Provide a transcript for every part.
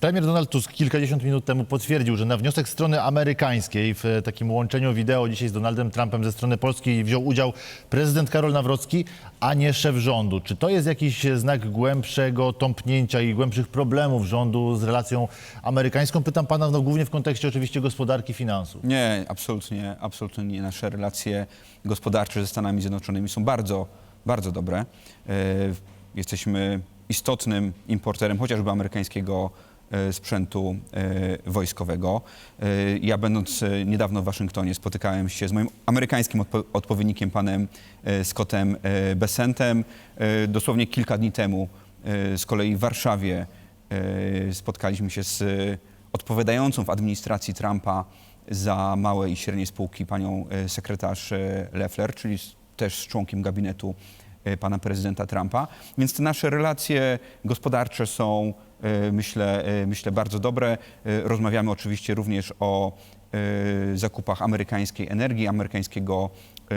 Premier Donald Tusk kilkadziesiąt minut temu potwierdził, że na wniosek strony amerykańskiej w e, takim łączeniu wideo dzisiaj z Donaldem Trumpem ze strony polskiej wziął udział prezydent Karol Nawrocki, a nie szef rządu. Czy to jest jakiś znak głębszego tąpnięcia i głębszych problemów rządu z relacją amerykańską? Pytam pana no, głównie w kontekście oczywiście gospodarki finansów. Nie, absolutnie, absolutnie nie. Nasze relacje gospodarcze ze Stanami Zjednoczonymi są bardzo, bardzo dobre. E, Jesteśmy istotnym importerem chociażby amerykańskiego sprzętu e, wojskowego. E, Ja będąc e, niedawno w Waszyngtonie spotykałem się z moim amerykańskim odpo- odpowiednikiem, panem e, Scottem e, Besentem. E, Dosłownie kilka dni temu e, z kolei w Warszawie e, spotkaliśmy się z e, odpowiadającą w administracji Trumpa za małe i średnie spółki panią e, sekretarz e, Leffler, czyli też z członkiem gabinetu e, pana prezydenta Trumpa. Więc te nasze relacje gospodarcze są, e, myślę, e, myślę bardzo dobre. E, Rozmawiamy oczywiście również o e, zakupach amerykańskiej energii, amerykańskiego e,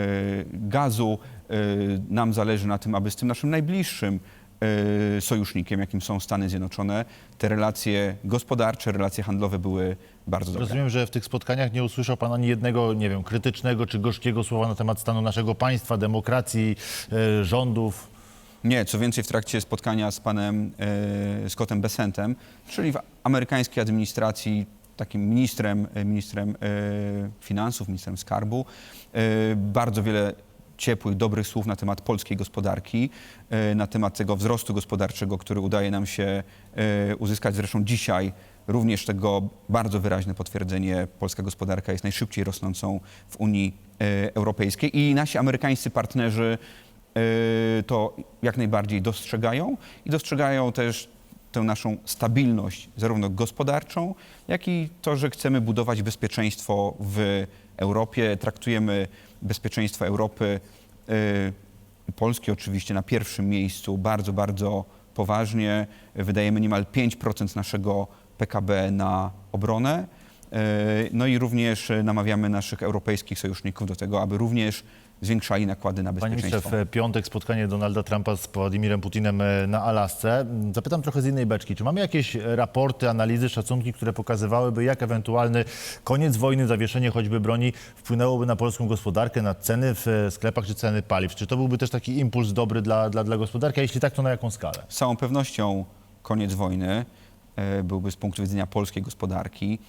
gazu. E, Nam zależy na tym, aby z tym naszym najbliższym e, sojusznikiem, jakim są Stany Zjednoczone, te relacje gospodarcze, relacje handlowe były bardzo dobre. Rozumiem, że w tych spotkaniach nie usłyszał pan ani jednego, nie wiem, krytycznego czy gorzkiego słowa na temat stanu naszego państwa, demokracji, e, rządów. Nie, co więcej, w trakcie spotkania z panem e, Scottem Besentem, czyli w amerykańskiej administracji takim ministrem, e, ministrem e, finansów, ministrem skarbu, bardzo wiele ciepłych, dobrych słów na temat polskiej gospodarki, na temat tego wzrostu gospodarczego, który udaje nam się uzyskać. Zresztą dzisiaj również tego bardzo wyraźne potwierdzenie. Polska gospodarka jest najszybciej rosnącą w Unii Europejskiej i nasi amerykańscy partnerzy to jak najbardziej dostrzegają i dostrzegają też tę naszą stabilność, zarówno gospodarczą, jak i to, że chcemy budować bezpieczeństwo w Europie. Traktujemy bezpieczeństwo Europy i Polski oczywiście na pierwszym miejscu bardzo, bardzo poważnie. Wydajemy niemal 5% naszego PKB na obronę. E, No i również namawiamy naszych europejskich sojuszników do tego, aby również zwiększali nakłady na Panie ministrze, bezpieczeństwo. w piątek spotkanie Donalda Trumpa z Władimirem Putinem e, na Alasce. Zapytam trochę z innej beczki. Czy mamy jakieś raporty, analizy, szacunki, które pokazywałyby, jak ewentualny koniec wojny, zawieszenie choćby broni wpłynęłoby na polską gospodarkę, na ceny w e, sklepach czy ceny paliw? Czy to byłby też taki impuls dobry dla, dla, dla gospodarki? A jeśli tak, to na jaką skalę? Z całą pewnością koniec wojny e, byłby z punktu widzenia polskiej gospodarki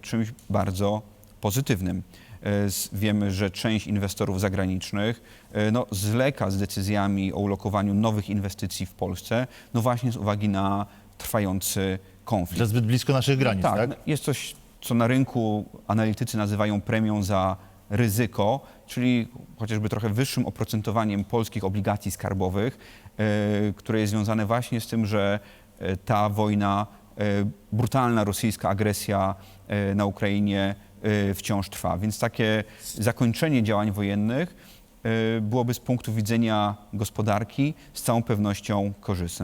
czymś bardzo pozytywnym. E, Wiemy, że część inwestorów zagranicznych e, no, zwleka z decyzjami o ulokowaniu nowych inwestycji w Polsce, no właśnie z uwagi na trwający konflikt. Że zbyt blisko naszych granic, tak? Tak, jest coś, co na rynku analitycy nazywają premią za ryzyko, czyli chociażby trochę wyższym oprocentowaniem polskich obligacji skarbowych, e, które jest związane właśnie z tym, że ta wojna, brutalna rosyjska agresja na Ukrainie wciąż trwa. Więc takie zakończenie działań wojennych e, byłoby z punktu widzenia gospodarki z całą pewnością korzystne.